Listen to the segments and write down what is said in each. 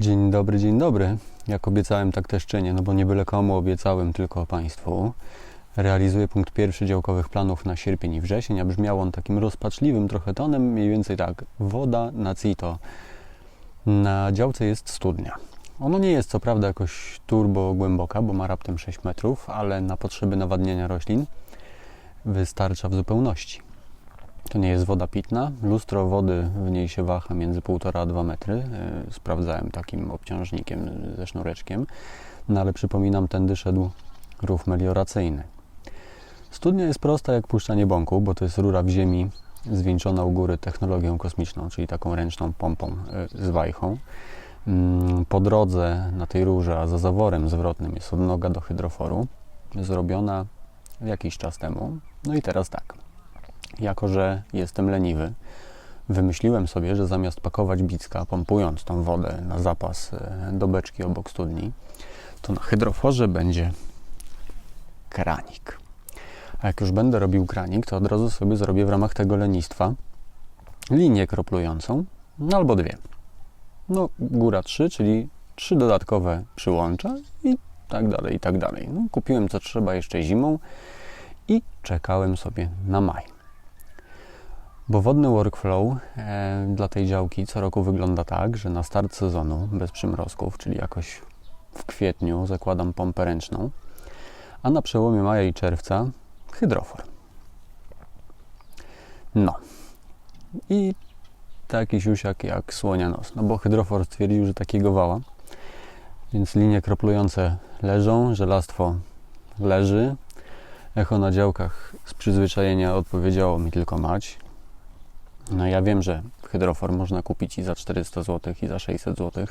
Dzień dobry, dzień dobry. Jak obiecałem, tak też czynię, no bo nie byle komu obiecałem, tylko Państwu. Realizuję punkt pierwszy działkowych planów na sierpień i wrzesień, a brzmiał on takim rozpaczliwym trochę tonem, mniej więcej tak. Woda na CITO. Na działce jest studnia. Ono nie jest co prawda jakoś turbo głęboka, bo ma raptem 6 metrów, ale na potrzeby nawadniania roślin wystarcza w zupełności. To nie jest woda pitna. Lustro wody w niej się waha między 1,5 a 2 metry. Yy, Sprawdzałem takim obciążnikiem ze sznureczkiem. No ale przypominam, tędy szedł rów melioracyjny. Studnia jest prosta jak puszczanie bąku, bo to jest rura w ziemi zwieńczona u góry technologią kosmiczną, czyli taką ręczną pompą yy, z wajchą. Mm, Po drodze na tej rurze, a za zaworem zwrotnym jest odnoga do hydroforu, zrobiona jakiś czas temu. No i teraz tak. Jako, że jestem leniwy, wymyśliłem sobie, że zamiast pakować bicka, pompując tą wodę na zapas e, do beczki obok studni, to na hydroforze będzie kranik. A jak już będę robił kranik, to od razu sobie zrobię w ramach tego lenistwa linię kroplującą, no albo dwie. No, góra trzy, czyli trzy dodatkowe przyłącza i tak dalej, i tak dalej. No, kupiłem co trzeba jeszcze zimą i czekałem sobie na maj. Bo wodny workflow e, dla tej działki co roku wygląda tak, że na start sezonu bez przymrozków, czyli jakoś w kwietniu zakładam pompę ręczną, a na przełomie maja i czerwca hydrofor. No. I taki siusiak jak słonia nos. No bo hydrofor stwierdził, że takiego wała. Więc linie kroplujące leżą, żelastwo leży. Echo na działkach z przyzwyczajenia odpowiedziało mi tylko mać. No ja wiem, że hydrofor można kupić i za 400 zł, i za 600 zł,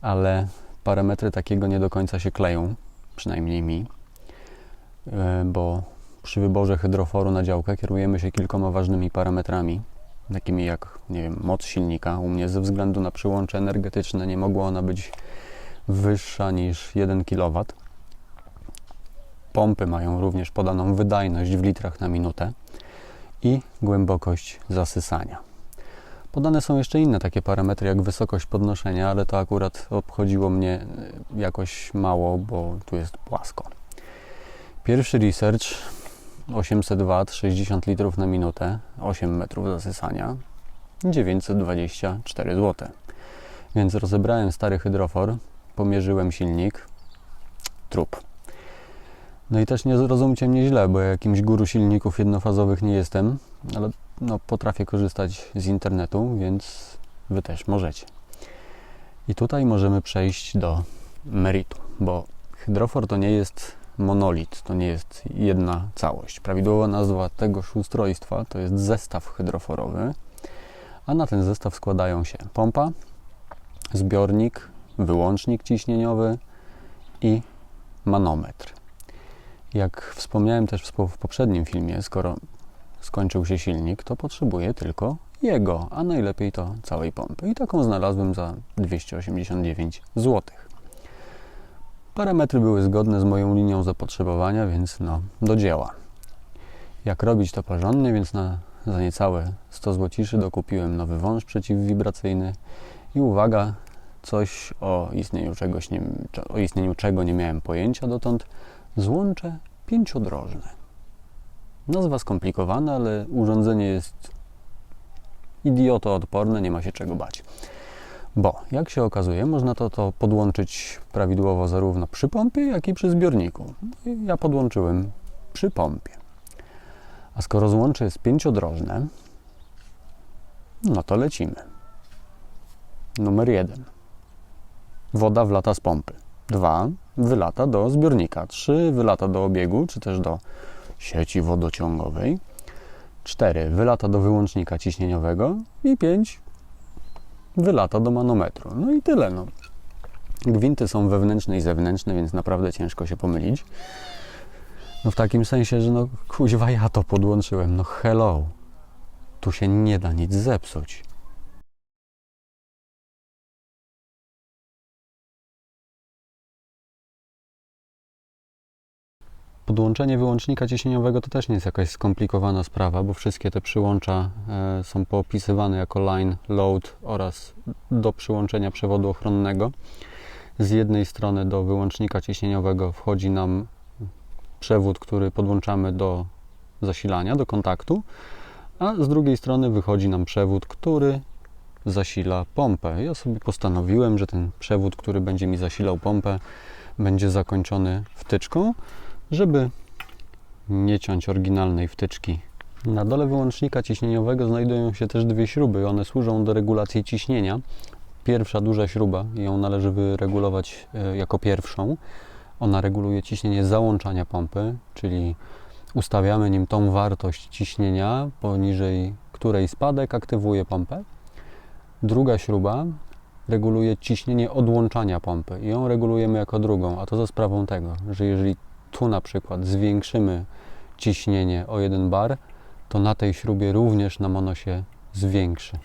ale parametry takiego nie do końca się kleją, przynajmniej mi, E, bo przy wyborze hydroforu na działkę kierujemy się kilkoma ważnymi parametrami, takimi jak, nie wiem, moc silnika. U mnie ze względu na przyłącze energetyczne nie mogła ona być wyższa niż 1 kW. Pompy mają również podaną wydajność w litrach na minutę i głębokość zasysania. Podane są jeszcze inne takie parametry, jak wysokość podnoszenia, ale to akurat obchodziło mnie y, jakoś mało, bo tu jest płasko. Pierwszy research 800 W, 60 litrów na minutę, 8 metrów zasysania, 924 zł. Więc rozebrałem stary hydrofor, pomierzyłem silnik, trup. No i też nie zrozumcie mnie źle, bo ja jakimś guru silników jednofazowych nie jestem, ale no, potrafię korzystać z internetu, więc Wy też możecie. I tutaj możemy przejść do meritu, bo hydrofor to nie jest monolit, to nie jest jedna całość. Prawidłowa nazwa tegoż ustrojstwa to jest zestaw hydroforowy, a na ten zestaw składają się pompa, zbiornik, wyłącznik ciśnieniowy i manometr. Jak wspomniałem też w poprzednim filmie, skoro skończył się silnik, to potrzebuję tylko jego, a najlepiej to całej pompy. I taką znalazłem za 289 zł. Parametry były zgodne z moją linią zapotrzebowania, więc no, do dzieła. Jak robić to porządnie, więc na, za niecałe 100 zł dokupiłem nowy wąż przeciwwibracyjny i uwaga, coś o istnieniu, czegoś nie, o istnieniu czego nie miałem pojęcia dotąd, złącze pięciodrożne. Nazwa skomplikowana, ale urządzenie jest idiotoodporne, nie ma się czego bać. Bo, jak się okazuje, można to, to podłączyć prawidłowo zarówno przy pompie, jak i przy zbiorniku. No Ja podłączyłem przy pompie. A skoro złącze jest pięciodrożne, no to lecimy. Numer jeden. Woda wlata z pompy. Dwa. Wylata do zbiornika. Trzy. Wylata do obiegu, czy też do sieci wodociągowej. 4. Wylata do wyłącznika ciśnieniowego i 5. Wylata do manometru. No i tyle. No. Gwinty są wewnętrzne i zewnętrzne, więc naprawdę ciężko się pomylić. No w takim sensie, że no kuźwa ja to podłączyłem. No hello. Tu się nie da nic zepsuć. Podłączenie wyłącznika ciśnieniowego to też nie jest jakaś skomplikowana sprawa, bo wszystkie te przyłącza e, są poopisywane jako line, load oraz do przyłączenia przewodu ochronnego. Z jednej strony do wyłącznika ciśnieniowego wchodzi nam przewód, który podłączamy do zasilania, do kontaktu, a z drugiej strony wychodzi nam przewód, który zasila pompę. Ja sobie postanowiłem, że ten przewód, który będzie mi zasilał pompę, będzie zakończony wtyczką, żeby nie ciąć oryginalnej wtyczki. Na dole wyłącznika ciśnieniowego znajdują się też dwie śruby. One służą do regulacji ciśnienia. Pierwsza duża śruba, ją należy wyregulować e, jako pierwszą. Ona reguluje ciśnienie załączania pompy, czyli ustawiamy nim tą wartość ciśnienia, poniżej której spadek aktywuje pompę. Druga śruba reguluje ciśnienie odłączania pompy i ją regulujemy jako drugą, a to za sprawą tego, że jeżeli tu na przykład zwiększymy ciśnienie o 1 bar, to na tej śrubie również nam ono się zwiększy.